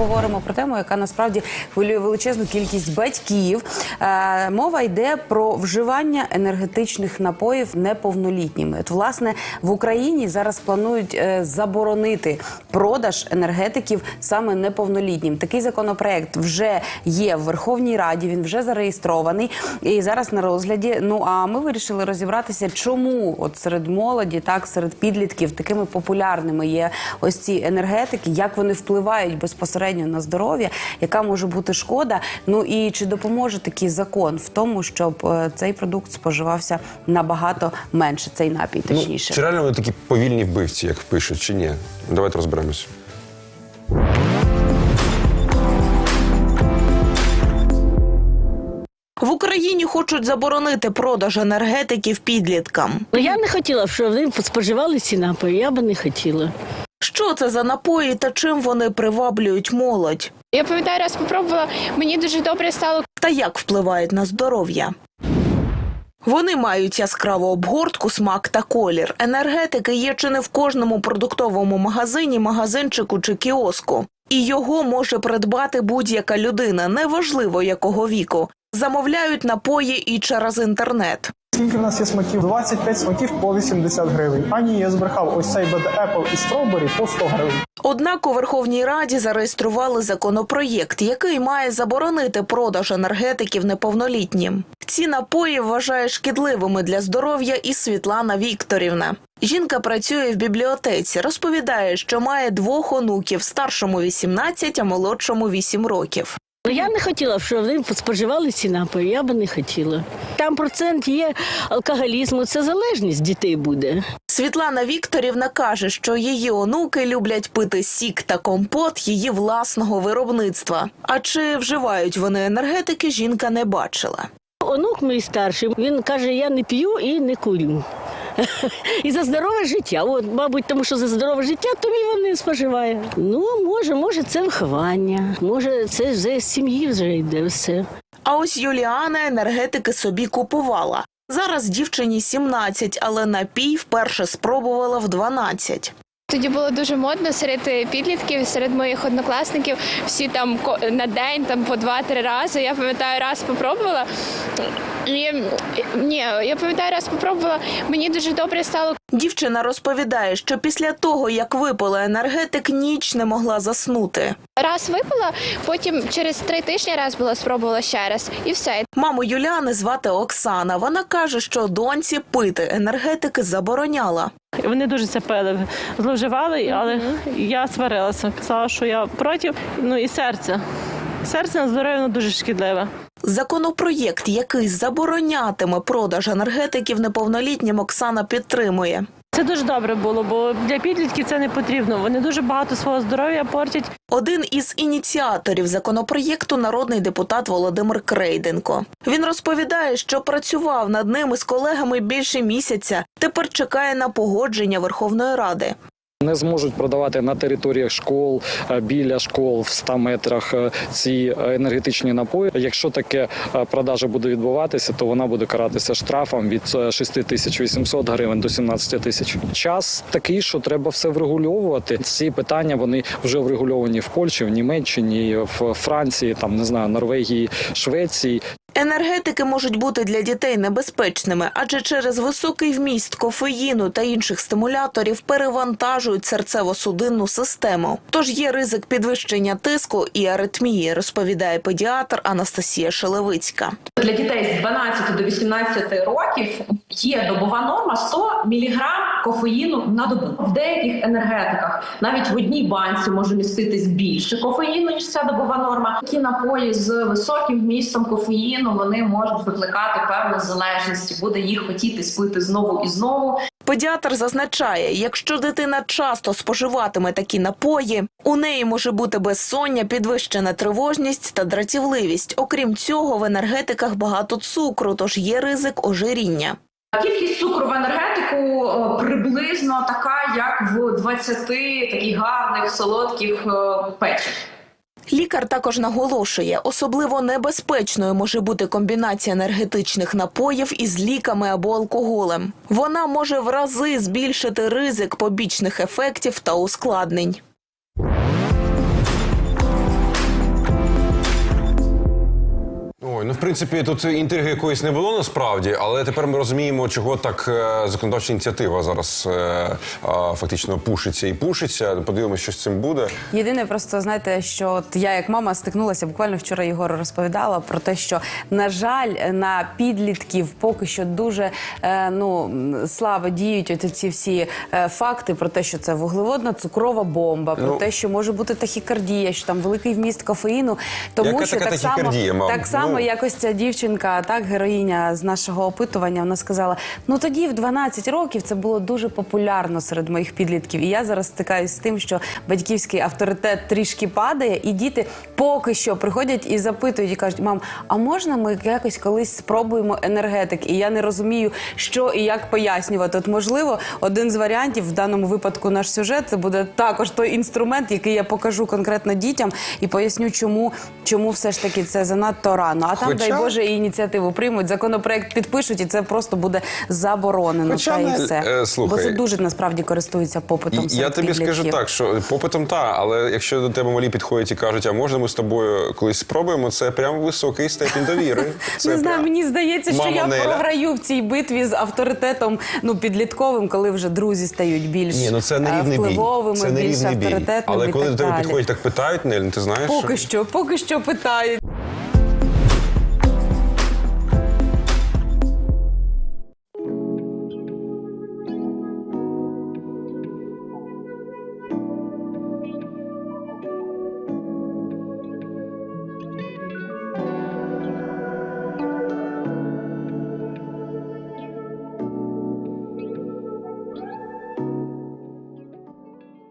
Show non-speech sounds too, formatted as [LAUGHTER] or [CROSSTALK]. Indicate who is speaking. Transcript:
Speaker 1: поговоримо про тему, яка насправді хвилює величезну кількість батьків. Е, мова йде про вживання енергетичних напоїв неповнолітніми. От, власне, в Україні зараз планують е, заборонити продаж енергетиків саме неповнолітнім. Такий законопроект вже є в Верховній Раді. Він вже зареєстрований і зараз на розгляді. Ну а ми вирішили розібратися, чому от серед молоді, так серед підлітків, такими популярними є ось ці енергетики, як вони впливають безпосередньо на здоров'я, яка може бути шкода. Ну і чи допоможе такий закон в тому, щоб е, цей продукт споживався набагато менше, цей напій точніше.
Speaker 2: Ну, чи реально вони такі повільні вбивці, як пишуть, чи ні? Давайте розберемося.
Speaker 3: В Україні хочуть заборонити продаж енергетиків підліткам.
Speaker 4: Ну я не хотіла, б, щоб вони споживали ці напої. Я би не хотіла.
Speaker 3: Що це за напої та чим вони приваблюють молодь?
Speaker 5: Я пам'ятаю, раз спробувала, мені дуже добре стало.
Speaker 3: Та як впливають на здоров'я? Вони мають яскраву обгортку, смак та колір. Енергетики є чи не в кожному продуктовому магазині, магазинчику чи кіоску. І його може придбати будь-яка людина, неважливо якого віку. Замовляють напої і через інтернет.
Speaker 6: Скільки в нас є смаків? 25 смаків по 80 гривень. А ні, я збрехав. Ось цей буде Apple і Strawberry по 100 гривень.
Speaker 3: Однак у Верховній Раді зареєстрували законопроєкт, який має заборонити продаж енергетиків неповнолітнім. Ці напої вважає шкідливими для здоров'я і Світлана Вікторівна. Жінка працює в бібліотеці, розповідає, що має двох онуків, старшому 18, а молодшому 8 років.
Speaker 4: Ну я не хотіла, б, щоб вони споживали ці напої. Я би не хотіла. Там процент є алкоголізму, це залежність дітей буде.
Speaker 3: Світлана Вікторівна каже, що її онуки люблять пити сік та компот її власного виробництва. А чи вживають вони енергетики, жінка не бачила.
Speaker 4: Онук мій старший, він каже, я не п'ю і не курю. [LAUGHS] І за здорове життя. От, мабуть, тому що за здорове життя, тому він не споживає. Ну, може, може, це виховання, може, це з сім'ї вже йде все.
Speaker 3: А ось Юліана енергетики собі купувала. Зараз дівчині 17, але напій вперше спробувала в 12.
Speaker 5: Тоді було дуже модно серед підлітків, серед моїх однокласників. Всі там на день там по два-три рази. Я пам'ятаю, раз спробувала. І, ні, я пам'ятаю, раз спробувала. Мені дуже добре стало.
Speaker 3: Дівчина розповідає, що після того, як випила енергетик, ніч не могла заснути.
Speaker 5: Раз випила, потім через три тижні раз була спробувала ще раз, і все.
Speaker 3: Маму Юліани звати Оксана. Вона каже, що доньці пити енергетики забороняла.
Speaker 7: Вони дуже це пили, зловживали, але я сварилася. Казала, що я проти. Ну і серце. Серце на здоров'я дуже шкідливе.
Speaker 3: Законопроєкт, який заборонятиме продаж енергетиків неповнолітнім, Оксана підтримує.
Speaker 7: Це дуже добре було, бо для підлітків це не потрібно. Вони дуже багато свого здоров'я портять.
Speaker 3: Один із ініціаторів законопроєкту народний депутат Володимир Крейденко. Він розповідає, що працював над ним із колегами більше місяця. Тепер чекає на погодження Верховної Ради.
Speaker 8: Не зможуть продавати на територіях школ е, біля школ в 100 метрах е, ці е, енергетичні напої. Якщо таке продажа буде відбуватися, то вона буде каратися штрафом від е, 6800 гривень до 17 тисяч. Час такий, що треба все врегульовувати. Ці питання вони вже врегульовані в Польщі, в Німеччині, в Франції, там не знаю, Норвегії, Швеції.
Speaker 3: Енергетики можуть бути для дітей небезпечними, адже через високий вміст кофеїну та інших стимуляторів перевантажують серцево-судинну систему. Тож є ризик підвищення тиску і аритмії, розповідає педіатр Анастасія Шелевицька.
Speaker 9: Для дітей з 12 до 18 років є добова норма 100 мг кофеїну на добу. В деяких енергетиках навіть в одній банці може міститись більше кофеїну ніж ця добова норма. Такі напої з високим вмістом кофеїну вони можуть викликати певну залежність. Буде їх хотіти спити знову і знову.
Speaker 3: Педіатр зазначає, якщо дитина часто споживатиме такі напої, у неї може бути безсоння, підвищена тривожність та дратівливість. Окрім цього, в енергетиках багато цукру, тож є ризик ожиріння.
Speaker 9: Кількість цукру в енергетику е, приблизно така, як в 20 таких гарних солодких е, печив.
Speaker 3: Лікар також наголошує, особливо небезпечною може бути комбінація енергетичних напоїв із ліками або алкоголем. Вона може в рази збільшити ризик побічних ефектів та ускладнень.
Speaker 2: Принципі, тут інтриги якоїсь не було насправді, але тепер ми розуміємо, чого так е, законодавча ініціатива зараз е, фактично пушиться і пушиться. Подивимося, що з цим буде.
Speaker 1: Єдине, просто знаєте, що от я як мама стикнулася буквально вчора. Єгор розповідала про те, що на жаль, на підлітків поки що дуже е, ну слабо діють от ці всі факти про те, що це вуглеводна цукрова бомба, про
Speaker 2: Ну.
Speaker 1: те, що може бути тахікардія, що там великий вміст кофеїну. Тому
Speaker 2: Яка
Speaker 1: що
Speaker 2: така
Speaker 1: так само, так само,
Speaker 2: Ну.
Speaker 1: як ось ця дівчинка, так героїня з нашого опитування, вона сказала: ну тоді в 12 років це було дуже популярно серед моїх підлітків. І я зараз стикаюсь з тим, що батьківський авторитет трішки падає, і діти поки що приходять і запитують і кажуть: мам, а можна ми якось колись спробуємо енергетик? І я не розумію, що і як пояснювати. От можливо, один з варіантів в даному випадку наш сюжет це буде також той інструмент, який я покажу конкретно дітям і поясню, чому, чому все ж таки це занадто рано. А
Speaker 2: Хоча-
Speaker 1: дай Боже, і ініціативу приймуть, законопроект підпишуть, і це просто буде заборонено.
Speaker 2: Хоча
Speaker 1: та і все.
Speaker 2: е, слухай.
Speaker 1: Бо це дуже насправді користується попитом.
Speaker 2: І,
Speaker 1: серед
Speaker 2: я тобі
Speaker 1: підлітків.
Speaker 2: скажу так, що попитом та, але якщо до тебе малі підходять і кажуть, а можна ми з тобою колись спробуємо, це прям високий степінь довіри. [LAUGHS] Це
Speaker 1: Не знаю,
Speaker 2: прям-
Speaker 1: мені здається, що
Speaker 2: Мама
Speaker 1: я
Speaker 2: Неля.
Speaker 1: програю в цій битві з авторитетом ну підлітковим, коли вже друзі стають більш
Speaker 2: Ні, ну це не
Speaker 1: е,
Speaker 2: рівний бій.
Speaker 1: впливовими,
Speaker 2: Це не
Speaker 1: більш авторитетними.
Speaker 2: Але коли до тебе підходять, так питають, Нель, ти знаєш?
Speaker 1: Поки що, поки що питають.